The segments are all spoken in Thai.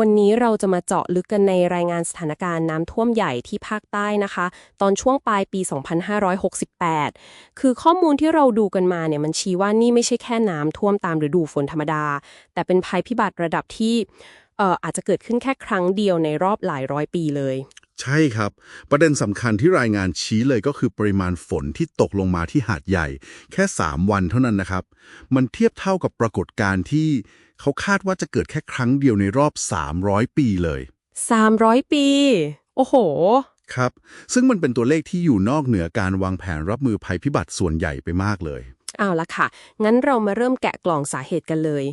วันนี้เราจะมาเจาะลึกกันในรายงานสถานการณ์น้ำท่วมใหญ่ที่ภาคใต้นะคะ ตอนช่วงปลายปี 2568 คือข้อมูลที่เราดูกันมาเนี่ยมันชี้ว่านี่ไม่ใช่แค่น้ำท่วมตามฤดูฝนธรรมดา แต่เป็นภัยพิบัติระดับที่เอ่ออาจจะเกิดขึ้นแค่ครั้งเดียวในรอบหลายร้อยปีเลย ใช่ครับ ประเด็นสำคัญที่รายงานชี้เลยก็คือปริมาณฝนที่ตกลงมาที่หาดใหญ่ แค่ 3 วันเท่านั้นนะครับ มันเทียบเท่ากับปรากฏการณ์ที่ เขาคาดว่าจะเกิดแค่ครั้งเดียวในรอบ 300 ปีเลย 300 ปี โอ้โห ครับ ซึ่งมันเป็นตัวเลขที่อยู่นอกเหนือการวางแผนรับมือภัยพิบัติส่วนใหญ่ไปมากเลยเอาละค่ะ งั้นเรามาเริ่มแกะกล่องสาเหตุกันเลย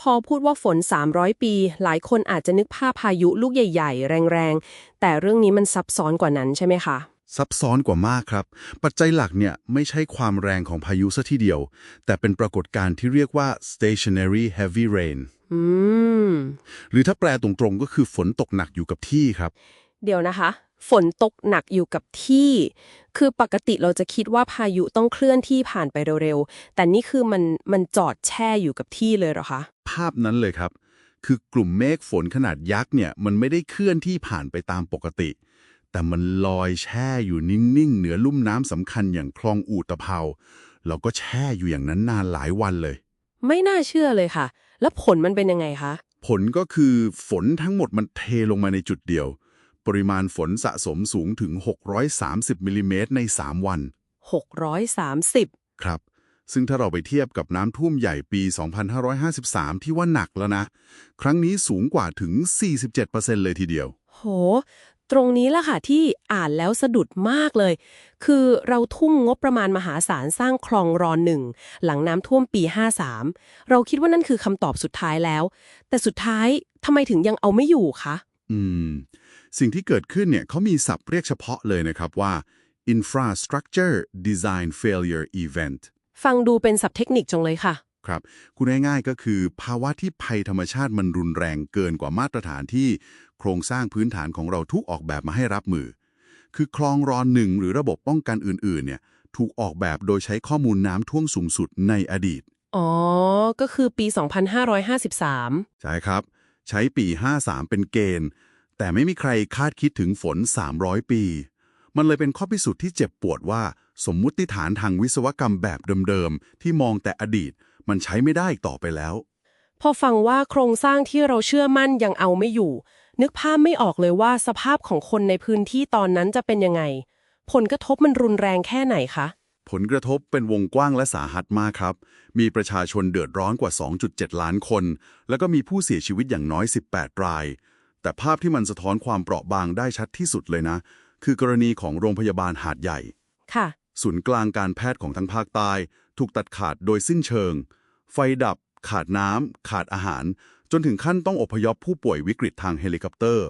พอพูดว่าฝน 300 ปี หลายคนอาจจะนึกภาพพายุลูกใหญ่ ๆ แรง ๆ แต่เรื่องนี้มันซับซ้อนกว่านั้นใช่ไหมคะ ซับซ้อนกว่ามากครับ ปัจจัยหลักเนี่ยไม่ใช่ความแรงของพายุซะทีเดียว แต่เป็นปรากฏการณ์ที่เรียกว่า stationary heavy rain อืมหรือถ้าแปลตรงๆก็คือฝนตกหนักอยู่กับที่ครับ เดี๋ยวนะคะ ฝนตกหนักอยู่กับที่ คือปกติเราจะคิดว่าพายุต้องเคลื่อนที่ผ่านไปเร็วๆ แต่นี่คือมันมันจอดแช่อยู่กับที่เลยเหรอคะ ภาพนั้นเลยครับ คือกลุ่มเมฆฝนขนาดยักษ์เนี่ยมันไม่ได้เคลื่อนที่ผ่านไปตามปกติ แต่มันลอยแช่อยู่นิ่งๆ เหนือลุ่มน้ำสำคัญอย่างคลองอู่ตะเภาแล้วก็แช่อยู่อย่างนั้นนานหลายวันเลย ไม่น่าเชื่อเลยค่ะ แล้วผลมันเป็นยังไงคะ ผลก็คือฝนทั้งหมดมันเทลงมาในจุดเดียว ปริมาณฝนสะสมสูงถึง 630มิลลิเมตรใน 3 วัน 630 ครับ ซึ่งถ้าเราไปเทียบกับน้ำท่วมใหญ่ปี 2553 ที่ว่าหนักแล้วนะ ครั้งนี้สูงกว่าถึง 47%เลยทีเดียว โห ตรงนี้ละค่ะที่อ่านแล้วสะดุดมากเลย คือเราทุ่มงบประมาณมหาศาลสร้างคลองรอนหนึ่งหลังน้ำท่วมปี 53 เราคิดว่านั่นคือคำตอบสุดท้ายแล้ว แต่สุดท้ายทำไมถึงยังเอาไม่อยู่คะ อืม สิ่งที่เกิดขึ้นเนี่ยเขามีศัพท์เรียกเฉพาะเลยนะครับว่า infrastructure design failure event ฟังดูเป็นศัพท์เทคนิคจังเลยค่ะ ครับคุณง่ายๆก็คือภาวะที่ภัยธรรมชาติมันรุนแรงเกินกว่ามาตรฐานที่ โครงสร้างพื้นฐานของเราทุกออกแบบมาให้รับมือ คือคลองรอนหนึ่งหรือระบบป้องกันอื่นๆเนี่ยถูกออกแบบโดยใช้ข้อมูลน้ำท่วมสูงสุดในอดีต อ๋อ ก็คือปี 2553 ใช่ครับ ใช้ปี 53 เป็นเกณฑ์ แต่ไม่มีใครคาดคิดถึงฝน 300 ปี มันเลยเป็นข้อพิสูจน์ที่เจ็บปวดว่า สมมุติฐานทางวิศวกรรมแบบเดิมๆ ที่มองแต่อดีต มันใช้ไม่ได้อีกต่อไปแล้ว พอฟังว่าโครงสร้างที่เราเชื่อมั่นยังเอาไม่อยู่ นึกภาพไม่ออกเลยว่าสภาพของคนในพื้นที่ตอนนั้นจะเป็นยังไง ผลกระทบมันรุนแรงแค่ไหนคะ ผลกระทบเป็นวงกว้างและสาหัสมากครับ มีประชาชนเดือดร้อนกว่า 2.7 ล้านคน แล้วก็มีผู้เสียชีวิตอย่างน้อย 18 ราย แต่ภาพที่มันสะท้อนความเปราะบางได้ชัดที่สุดเลยนะ คือกรณีของโรงพยาบาลหาดใหญ่ ค่ะ ศูนย์กลางการแพทย์ของทั้งภาคใต้ถูกตัดขาดโดยสิ้นเชิง ไฟดับ ขาดน้ำ ขาดอาหาร จนถึงขั้นต้องอพยพผู้ป่วยวิกฤตทางเฮลิคอปเตอร์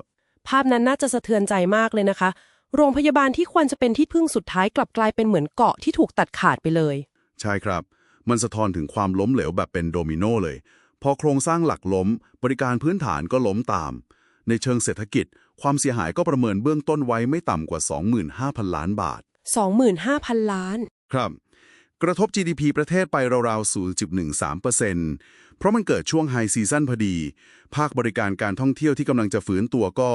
ภาพนั้นน่าจะสะเทือนใจมากเลยนะคะ โรงพยาบาลที่ควรจะเป็นที่พึ่งสุดท้ายกลับกลายเป็นเหมือนเกาะที่ถูกตัดขาดไปเลย ใช่ครับ มันสะท้อนถึงความล้มเหลวแบบเป็นโดมิโนเลย พอโครงสร้างหลักล้ม บริการพื้นฐานก็ล้มตาม ในเชิงเศรษฐกิจ ความเสียหายก็ประเมินเบื้องต้นไว้ไม่ต่ำกว่า 25,000 ล้านบาท 25,000 ล้าน ครับ กระทบ GDP ประเทศไปราวๆ 0.13%เพราะมันเกิดช่วงไฮซีซั่นพอดี ภาคบริการการท่องเที่ยวที่กำลังจะฟื้นตัวก็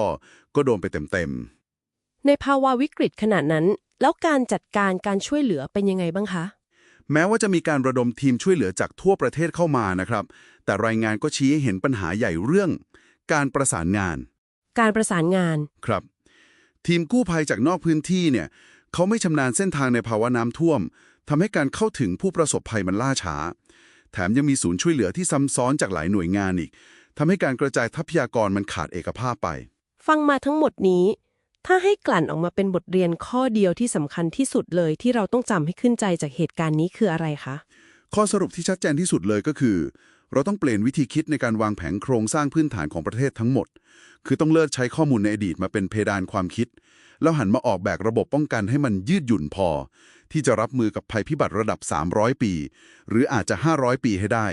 ก็โดนไปเต็มในภาวะวิกฤตขนาดนั้น แล้วการจัดการการช่วยเหลือเป็นยังไงบ้างคะๆแม้ว่าจะมีการระดมทีมช่วยเหลือจากทั่วประเทศเข้ามานะครับ แต่รายงานก็ชี้ให้เห็นปัญหาใหญ่เรื่อง การประสานงาน การประสานงาน ครับ ทีมกู้ภัยจากนอกพื้นที่เนี่ยเขาไม่ชำนาญเส้นทางในภาวะน้ำท่วม ทำให้การเข้าถึงผู้ประสบภัยมันล่าช้า แถมยังมีศูนย์ช่วยเหลือที่ซ้ำซ้อนจากหลายหน่วยงานอีกทำให้การกระจายทรัพยากรมันขาดเอกภาพไป ฟังมาทั้งหมดนี้ ถ้าให้กลั่นออกมาเป็นบทเรียนข้อเดียวที่สำคัญที่สุดเลยที่เราต้องจำให้ขึ้นใจจากเหตุการณ์นี้คืออะไรคะ ข้อสรุปที่ชัดเจนที่สุดเลยก็คือ เราต้องเปลี่ยนวิธีคิดในการวางแผนโครงสร้างพื้นฐานของประเทศทั้งหมด คือต้องเลิกใช้ข้อมูลในอดีตมาเป็นเพดานความคิด แล้วหันมาออกแบบระบบป้องกันให้มันยืดหยุ่นพอ ที่จะรับมือกับภัยพิบัติระดับ 300 ปี หรืออาจจะ 500 ปีให้ได้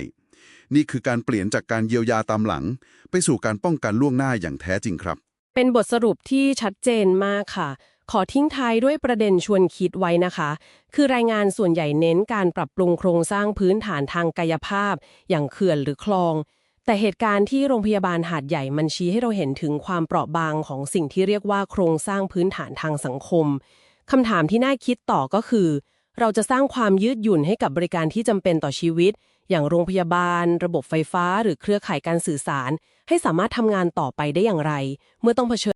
นี่คือการเปลี่ยนจากการเยียวยาตามหลัง ไปสู่การป้องกันล่วงหน้าอย่างแท้จริงครับ เป็นบทสรุปที่ชัดเจนมากค่ะ ขอทิ้งท้ายด้วยประเด็นชวนคิดไว้นะคะ คือรายงานส่วนใหญ่เน้นการปรับปรุงโครงสร้างพื้นฐานทางกายภาพ อย่างเขื่อนหรือคลองแต่เหตุการณ์ที่โรงพยาบาลหาดใหญ่มันชี้ให้เราเห็นถึงความเปราะบางของสิ่งที่เรียกว่าโครงสร้างพื้นฐานทางสังคม คำถามที่น่าคิดต่อก็คือ เราจะสร้างความยืดหยุ่นให้กับบริการที่จำเป็นต่อชีวิต อย่างโรงพยาบาล ระบบไฟฟ้า หรือเครือข่ายการสื่อสาร ให้สามารถทำงานต่อไปได้อย่างไร เมื่อต้องเผชิญ